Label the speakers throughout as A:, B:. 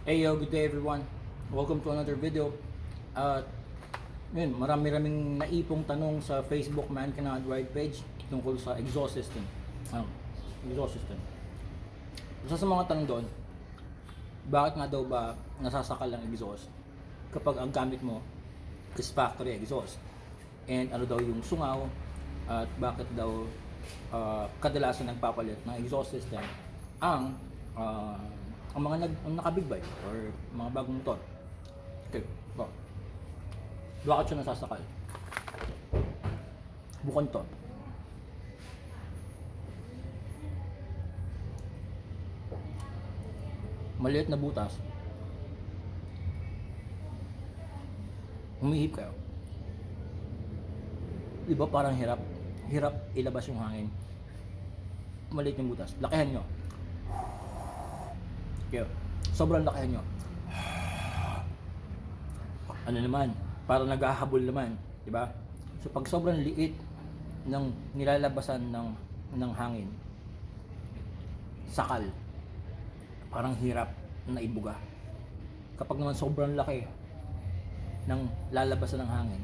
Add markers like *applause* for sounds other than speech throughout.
A: Hey yo, good day everyone. Welcome to another video. At yun, marami-raming naipong tanong sa Facebook Man Cannot Ride page tungkol sa exhaust system. Ano? Exhaust system. Isa sa mga tanong doon, bakit nga daw ba nasasakal ang exhaust kapag ang gamit mo is factory exhaust? And ano daw yung sungaw at bakit daw ah, kadalasan nagpapalit ng exhaust system ang ah, ang mga nag, ang naka big bike or mga bagong motor. Okay, ito. Bakit siya nasasakal? Bukod to. Maliit na butas. Humihip kayo. Di ba parang hirap? Hirap ilabas yung hangin. Maliit yung butas. Lakihan nyo. Kaya, sobrang lakihan nyo. Ano naman, para naghahabol naman, di ba? So pag sobrang liit ng nilalabasan ng ng hangin, sakal, parang hirap na ibuga. Kapag naman sobrang laki ng lalabasan ng hangin,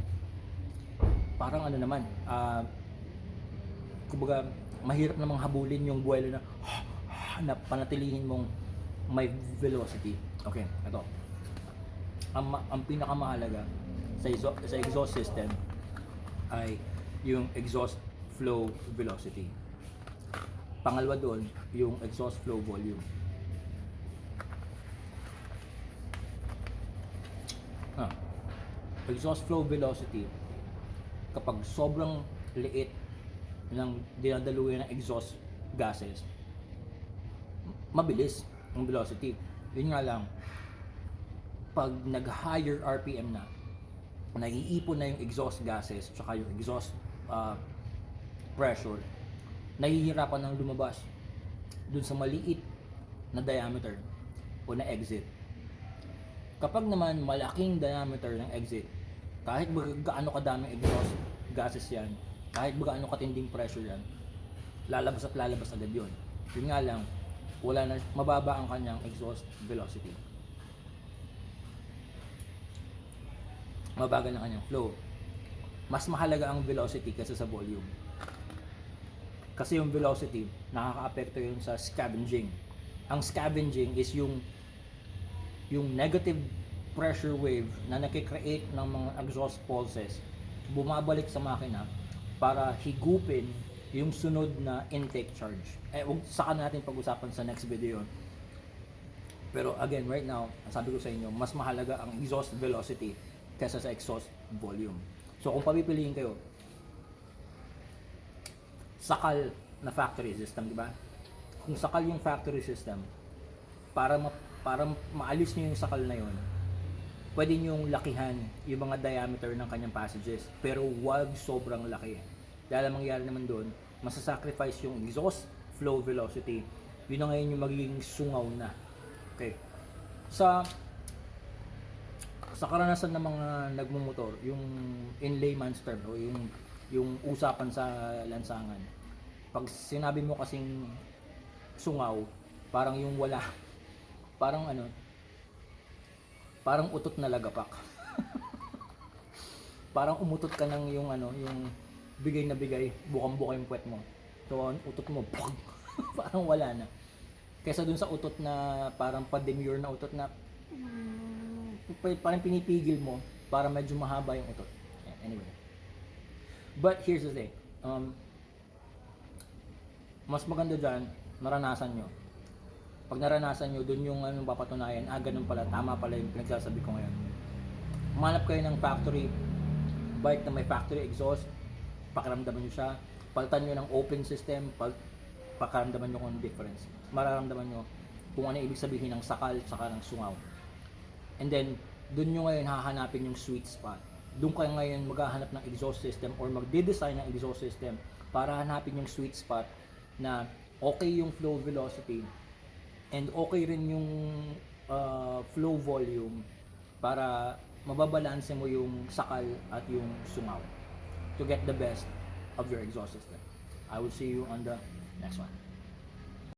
A: parang ano naman, ah, kumbaga, mahirap namang habulin yung buwelo na na panatilihin mong may velocity. Okay, ito. Ang, ang pinakamahalaga sa, exhaust, sa exhaust system ay yung exhaust flow velocity. Pangalawa doon, yung exhaust flow volume. Ah, exhaust flow velocity kapag sobrang liit ng dinadaluyan ng exhaust gases, mabilis ang velocity. Yun nga lang, pag nag-higher RPM na, naiipon na yung exhaust gases tsaka yung exhaust ah, pressure, nahihirapan ng lumabas dun sa maliit na diameter o na exit. Kapag naman malaking diameter ng exit, kahit gaano kadaming exhaust gases yan, kahit gaano katinding pressure yan, lalabas at lalabas agad yun. Yun nga lang, wala na, mababa ang kanyang exhaust velocity. Mabagal ang kanyang flow. Mas mahalaga ang velocity kaysa sa volume. Kasi yung velocity, nakaka-apekto yun sa scavenging. Ang scavenging is yung yung negative pressure wave na nakikreate ng mga exhaust pulses bumabalik sa makina para higupin yung sunod na intake charge. Eh, wag saka natin pag-usapan sa next video yun. Pero again, right now, sabi ko sa inyo, mas mahalaga ang exhaust velocity kaysa sa exhaust volume. So kung papipiliin kayo, sakal na factory system, di ba? Kung sakal yung factory system, para ma para maalis niyo yung sakal na yon, pwede niyong lakihan yung mga diameter ng kanyang passages, pero wag sobrang laki. Dahil ang mangyayari naman doon, masasacrifice yung exhaust flow velocity. Yun na ngayon yung magiging sungaw na. Okay. Sa sa karanasan ng mga nagmumotor, yung in layman's term o yung yung usapan sa lansangan. Pag sinabi mo kasing sungaw, parang yung wala *laughs* parang ano parang utot na lagapak. *laughs* parang umutot ka ng yung ano, yung bigay na bigay, bukang-buka yung puwet mo. So, ang utot mo, *laughs* parang wala na. Kaysa dun sa utot na parang pa-demure na utot na pa- parang pinipigil mo para medyo mahaba yung utot. Anyway. But here's the thing. Um, mas maganda dyan, naranasan nyo. Pag naranasan nyo, dun yung ano, papatunayan, ah, ganun pala, tama pala yung pinagsasabi ko ngayon. Umanap kayo ng factory bike na may factory exhaust, pakiramdaman nyo siya. Palitan nyo ng open system, pag pakiramdaman nyo kung difference. Mararamdaman nyo kung ano ibig sabihin ng sakal saka ng sungaw. And then, dun nyo ngayon hahanapin yung sweet spot. Doon kayo ngayon maghahanap ng exhaust system or magde-design ng exhaust system para hanapin yung sweet spot na okay yung flow velocity and okay rin yung uh, flow volume para mababalanse mo yung sakal at yung sungaw to get the best of your exhaust system. I will see you on the next one.